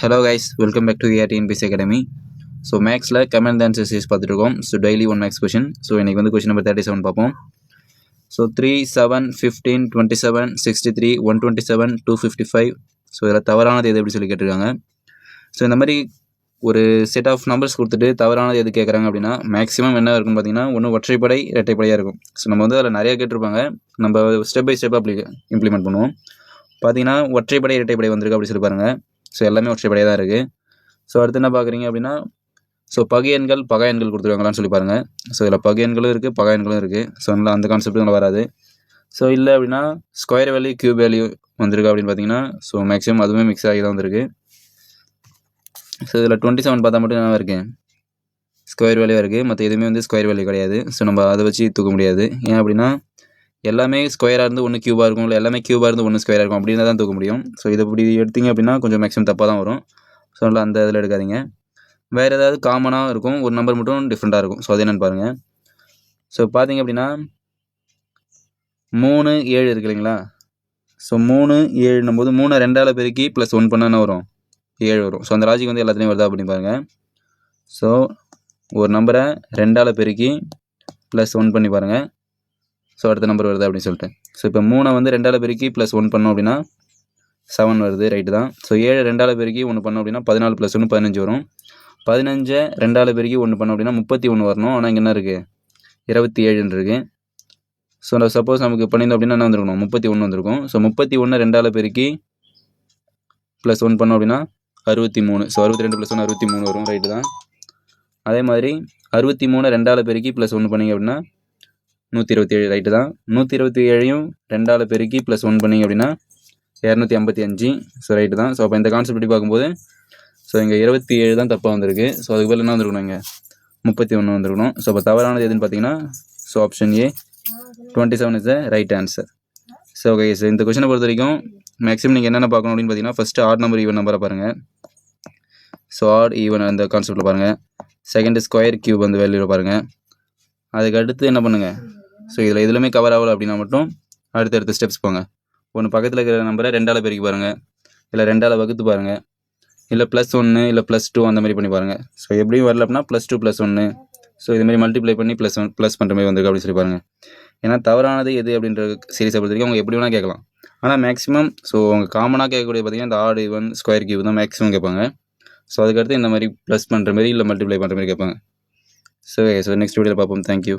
Hello guys welcome back to ARTNBC academy so மேக்ஸில் comment answer cheese பார்த்துருக்கோம் so daily one maths question so இன்றைக்கி வந்து question number thirty seven பார்ப்போம் so three seven fifteen twenty seven sixty three one twenty seven two fifty five so இதில் தவறானது எது எப்படி சொல்லி கேட்டிருக்காங்க. ஸோ இந்த மாதிரி ஒரு செட் ஆஃப் நம்பர்ஸ் கொடுத்துட்டு தவறானது எது கேட்குறாங்க அப்படின்னா மேக்ஸிமம் என்ன இருக்குன்னு பார்த்தீங்கன்னா ஒன்று ஒற்றைப்படை இரட்டைப்படையாக இருக்கும். ஸோ நம்ம வந்து அதில் நிறையா கேட்டிருப்பாங்க. நம்ம ஸ்டெப் பை ஸ்டெப் அப்படி இம்ப்ளிமெண்ட் பண்ணுவோம். பார்த்தீங்கன்னா ஒற்றைப்படை இரட்டைப்படை வந்திருக்கு அப்படி சொல்லி பாருங்கள் ஸோ எல்லாமே ஒற்றைப்படையாக தான் இருக்குது ஸோ அடுத்து என்ன பார்க்குறீங்க அப்படின்னா ஸோ பகை எண்கள் கொடுத்துருக்காங்களான்னு சொல்லி பாருங்கள் ஸோ இதில் பகையன்களும் இருக்குது பகையன்களும் இருக்குது ஸோ அதனால் அந்த கான்செப்ட் நல்லா வராது. ஸோ இல்லை அப்படின்னா ஸ்கொயர் வேல்யூ கியூப் வேல்யூ வந்திருக்கு அப்படின்னு பார்த்தீங்கன்னா ஸோ மேக்ஸிமம் அதுவுமே மிக்ஸ் ஆகி தான் வந்திருக்கு. ஸோ இதில் டுவெண்ட்டி செவன் பார்த்தா மட்டும் என்ன இருக்குது ஸ்கொயர் வேல்யூ இருக்குது மற்ற எதுவுமே வந்து ஸ்கொயர் வேல்யூ கிடையாது. ஸோ நம்ம அதை வச்சு தூக்க முடியாது. ஏன் அப்படின்னா எல்லாமே ஸ்கொயராக இருந்து ஒன்று க்யூபாக இருக்கும். இல்லை எல்லாமே க்யூபாக இருந்து ஒன்று ஸ்கொயராக இருக்கும் அப்படின்னு தான் தூக்க முடியும். ஸோ இதை இப்படி எடுத்தீங்க அப்படின்னா கொஞ்சம் மேக்ஸிமம் தப்பாக தான் வரும். ஸோ நல்லா அந்த இதில் எடுக்காதீங்க. வேறு ஏதாவது காமனாக இருக்கும். ஒரு நம்பர் மட்டும் டிஃப்ரெண்ட்டாக இருக்கும். ஸோ அது என்னென்னு பாருங்கள் ஸோ பார்த்தீங்க அப்படின்னா மூணு ஏழு இருக்கு இல்லைங்களா? ஸோ மூணு ஏழுன்னும் போது மூணு ரெண்டால் பெருக்கி ப்ளஸ் ஒன் பண்ணால் வரும்? ஏழு வரும். ஸோ அந்த லாஜிக் வந்து எல்லாத்துலேயும் வருதா அப்படின்னு பாருங்கள் ஸோ ஒரு நம்பரை ரெண்டால் பெருக்கி ப்ளஸ் ஒன் பண்ணி பாருங்கள் ஸோ அடுத்த நம்பர் வருது அப்படின்னு சொல்லிட்டு. ஸோ இப்போ மூணை வந்து ரெண்டால் பெருக்கி ப்ளஸ் ஒன் பண்ணோம் அப்படின்னா செவன் வருது ரைட்டு தான். ஸோ ஏழு ரெண்டால் பெருக்கி ஒன்று பண்ணோம் அப்படின்னா பதினாலு ப்ளஸ் ஒன்று பதினஞ்சு வரும். பதினஞ்சை ரெண்டால் பெருக்கி ஒன்று பண்ணோம் அப்படின்னா முப்பத்தி ஒன்று வரணும். ஆனால் இங்கே என்ன இருக்குது இருபத்தி ஏழுன்னு இருக்குது ஸோ சப்போஸ் நமக்கு பண்ணியிருந்தோம் அப்படின்னா என்ன வந்திருக்கணும்? முப்பத்தி ஒன்று வந்திருக்கும். ஸோ முப்பத்தி ஒன்று ரெண்டால் பெருக்கி ப்ளஸ் ஒன் பண்ணோம் அப்படின்னா அறுபத்தி மூணு. ஸோ அறுபத்தி ரெண்டு ப்ளஸ் ஒன்று அறுபத்தி மூணு வரும் ரைட்டு தான். அதே மாதிரி அறுபத்தி மூணு ரெண்டால் பெருக்கி ப்ளஸ் ஒன்று பண்ணிங்க அப்படின்னா நூற்றி இருபத்தி ஏழு ரைட்டு தான். நூற்றி இருபத்தி ஏழையும் ரெண்டால் பெருக்கி ப்ளஸ் ஒன் பண்ணிங்க அப்படின்னா இரநூத்தி ஐம்பத்தி அஞ்சு. ஸோ ரைட்டு தான். ஸோ அப்போ இந்த கான்செப்ட் எப்படி பார்க்கும்போது ஸோ இங்கே இருபத்தி ஏழு தான் தப்பாக வந்திருக்கு. ஸோ அதுக்கு பதில் என்ன வந்துருக்கணும் இங்கே? முப்பத்தி ஒன்று வந்திருக்கணும். ஸோ அப்போ தவறானது எதுன்னு பார்த்தீங்கன்னா so option A twenty seven is the right answer so okay sir இந்த கொஷனை பொறுத்த வரைக்கும் மேக்ஸிமம் நீங்கள் என்னென்ன பார்க்கணும் அப்படின்னு பார்த்தீங்கன்னா ஃபஸ்ட்டு ஆட் நம்பர் ஈவன் நம்பரை பாருங்கள் ஸோ ஆட் ஈவன் அந்த கான்செப்ட்டில் பாருங்கள் செகண்ட் ஸ்கொயர் கியூப் அந்த வேல்யூவில் பாருங்கள் அதுக்கு அடுத்து என்ன பண்ணுங்கள் ஸோ இதில் எதுலையுமே கவர் ஆகலை அப்படின்னா மட்டும் அடுத்தடுத்த ஸ்டெப்ஸ் போங்க. ஒன்று பக்கத்தில் இருக்கிற நம்பரை ரெண்டால் பெருக்கி பாருங்கள் இல்லை ரெண்டால் வகுத்து பாருங்கள் இல்லை ப்ளஸ் ஒன்று இல்லை ப்ளஸ் டூ அந்த மாதிரி பண்ணி பாருங்கள் ஸோ எப்படியும் வரல அப்படின்னா ப்ளஸ் டூ ப்ளஸ் ஒன்று ஸோ இதுமாதிரி மல்டிப்ளை பண்ணி ப்ளஸ் ஒன் ப்ளஸ் பண்ணுற மாதிரி வந்திருக்கு அப்படின்னு சொல்லி பாருங்கள் ஏன்னா தவறானது எது அப்படின்ற சீரிஸை பொறுத்த வரைக்கும் அவங்க எப்படி வேணால் கேட்கலாம். ஆனால் மேக்ஸிமம் ஸோ அவங்க காமனாக கேட்கக்கூடிய பார்த்தீங்கன்னா இந்த ஆடு இவன் ஸ்கொயர் கியூ தான் மேக்ஸிமம் கேட்பாங்க. ஸோ அதுக்கடுத்து இந்த மாதிரி ப்ளஸ் பண்ணுற மாதிரி இல்லை மல்டிப்ளை பண்ணுற மாதிரி கேட்பாங்க. ஸோ ஸோ நெக்ஸ்ட் வீடியோவில் பார்ப்போம். தேங்க்யூ